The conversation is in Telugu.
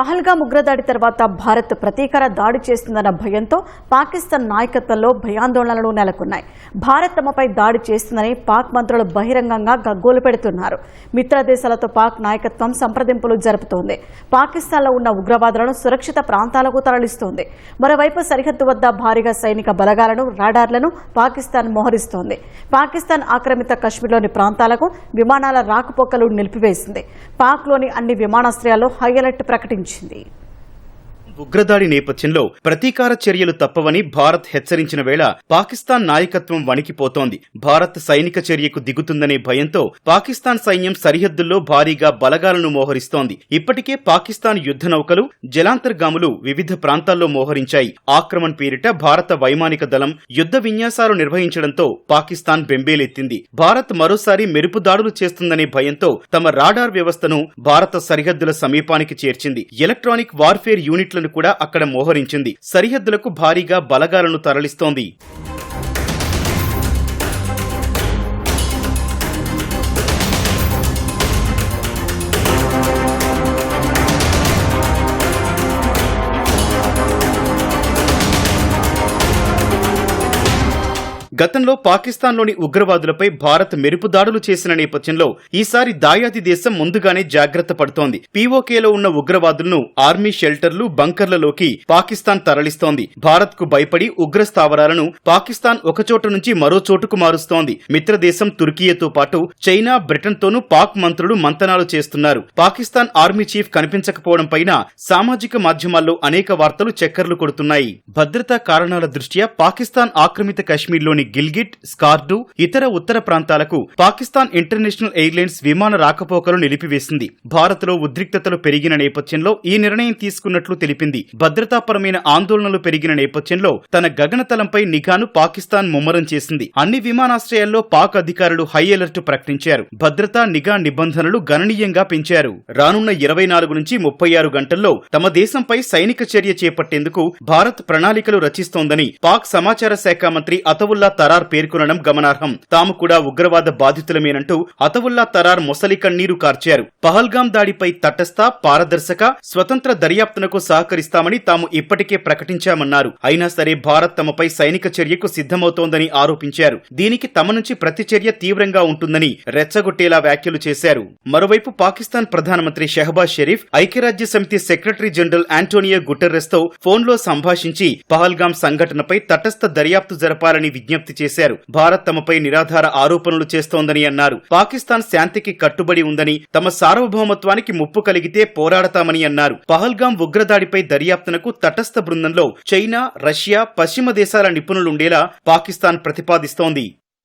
పహల్గా ఉగ్రదాడి తర్వాత భారత్ ప్రతీకార దాడి చేస్తుందన్న భయంతో పాకిస్తాన్ నాయకత్వంలో భయాందోళనలు నెలకొన్నాయి. భారత్ తమపై దాడి చేస్తుందని పాక్ మంత్రులు బహిరంగంగా గగ్గోలు పెడుతున్నారు. మిత్రదేశాలతో పాక్ నాయకత్వం సంప్రదింపులు జరుపుతోంది. పాకిస్తాన్లో ఉన్న ఉగ్రవాదులను సురక్షిత ప్రాంతాలకు తరలిస్తోంది. మరోవైపు సరిహద్దు వద్ద భారీగా సైనిక బలగాలను రాడార్లను పాకిస్తాన్ మోహరిస్తోంది. పాకిస్తాన్ ఆక్రమిత కశ్మీర్లోని ప్రాంతాలకు విమానాల రాకపోకలు నిలిపివేసింది. పాక్లోని అన్ని విమానాశ్రయాల్లో హై అలర్ట్ ప్రకటించింది. నిర్వహించింది ఉగ్రదాడి నేపథ్యంలో ప్రతీకార చర్యలు తప్పవని భారత్ హెచ్చరించిన వేళ పాకిస్తాన్ నాయకత్వం వణికిపోతోంది. భారత్ సైనిక చర్యకు దిగుతుందనే భయంతో పాకిస్తాన్ సైన్యం సరిహద్దుల్లో భారీగా బలగాలను మోహరిస్తోంది. ఇప్పటికే పాకిస్తాన్ యుద్ధ నౌకలు జలాంతర్గాములు వివిధ ప్రాంతాల్లో మోహరించాయి. ఆక్రమణ పేరిట భారత వైమానిక దళం యుద్ధ విన్యాసాలు నిర్వహించడంతో పాకిస్తాన్ బెంబేలెత్తింది. భారత్ మరోసారి మెరుపు దాడులు చేస్తుందనే భయంతో తమ రాడార్ వ్యవస్థను భారత సరిహద్దుల సమీపానికి చేర్చింది. ఎలక్ట్రానిక్ వార్ఫేర్ యూనిట్లను కూడా అక్కడ మోహరించింది. సరిహద్దులకు భారీగా బలగాలను తరలిస్తోంది. గతంలో పాకిస్తాన్లోని ఉగ్రవాదులపై భారత్ మెరుపు దాడులు చేసిన నేపథ్యంలో ఈసారి దాయాది దేశం ముందుగానే జాగ్రత్త పడుతోంది. పీఓకేలో ఉన్న ఉగ్రవాదులను ఆర్మీ షెల్టర్లు బంకర్లలోకి పాకిస్తాన్ తరలిస్తోంది. భారత్కు భయపడి ఉగ్ర స్థావరాలను పాకిస్తాన్ ఒకచోట నుంచి మరో చోటుకు మారుస్తోంది. మిత్రదేశం తుర్కీయతో పాటు చైనా బ్రిటన్తోనూ పాక్ మంత్రులు మంతనాలు చేస్తున్నారు. పాకిస్తాన్ ఆర్మీ చీఫ్ కనిపించకపోవడం పైన సామాజిక మాధ్యమాల్లో అనేక వార్తలు చక్కర్లు కొడుతున్నాయి. భద్రతా కారణాల దృష్ట్యా పాకిస్తాన్ ఆక్రమిత కశ్మీర్లోని గిల్గిట్ స్కార్డు ఇతర ఉత్తర ప్రాంతాలకు పాకిస్తాన్ ఇంటర్నేషనల్ ఎయిర్లైన్స్ విమాన రాకపోకలు నిలిపివేసింది. భారత్లో ఉద్రిక్తతలు పెరిగిన నేపథ్యంలో ఈ నిర్ణయం తీసుకున్నట్లు తెలిపింది. భద్రతాపరమైన ఆందోళనలు పెరిగిన నేపథ్యంలో తన గగనతలంపై నిఘాను పాకిస్తాన్ ముమ్మరం చేసింది. అన్ని విమానాశ్రయాల్లో పాక్ అధికారులు హై అలర్ట్ ప్రకటించారు. భద్రతా నిఘా నిబంధనలు గణనీయంగా పెంచారు. రానున్న ఇరవై నాలుగు నుంచి ముప్పై ఆరు గంటల్లో తమ దేశంపై సైనిక చర్య చేపట్టేందుకు భారత్ ప్రణాళికలు రచిస్తోందని పాక్ సమాచార శాఖ మంత్రి అతవుల్లా తరార్ పేర్కొనడం గమనార్హం. తాము కూడా ఉగ్రవాద బాధితులమేనంటూ అతవుల్లా తరార్ మొసలి కన్నీరు కార్చారు. పహల్గాం దాడిపై తటస్థ పారదర్శక స్వతంత్ర దర్యాప్తునకు సహకరిస్తామని తాము ఇప్పటికే ప్రకటించామన్నారు. అయినా సరే భారత్ తమపై సైనిక చర్యకు సిద్ధమవుతోందని ఆరోపించారు. దీనికి తమ నుంచి ప్రతిచర్య తీవ్రంగా ఉంటుందని రెచ్చగొట్టేలా వ్యాఖ్యలు చేశారు. మరోవైపు పాకిస్తాన్ ప్రధానమంత్రి షెహబాజ్ షరీఫ్ ఐక్యరాజ్య సమితి సెక్రటరీ జనరల్ ఆంటోనియో గుటెర్రెస్తో ఫోన్లో సంభాషించి పహల్గాం సంఘటనపై తటస్థ దర్యాప్తు జరపాలని విజ్ఞప్తి చేశారు. భారత్ తమపై నిరాధార ఆరోపణలు చేస్తోందని అన్నారు. పాకిస్తాన్ శాంతికి కట్టుబడి ఉందని తమ సార్వభౌమత్వానికి ముప్పు కలిగితే పోరాడతామని అన్నారు. పహల్గాం ఉగ్రదాడిపై దర్యాప్తునకు తటస్థ బృందంలో చైనా రష్యా పశ్చిమ దేశాల నిపుణులుండేలా పాకిస్తాన్ ప్రతిపాదిస్తోంది.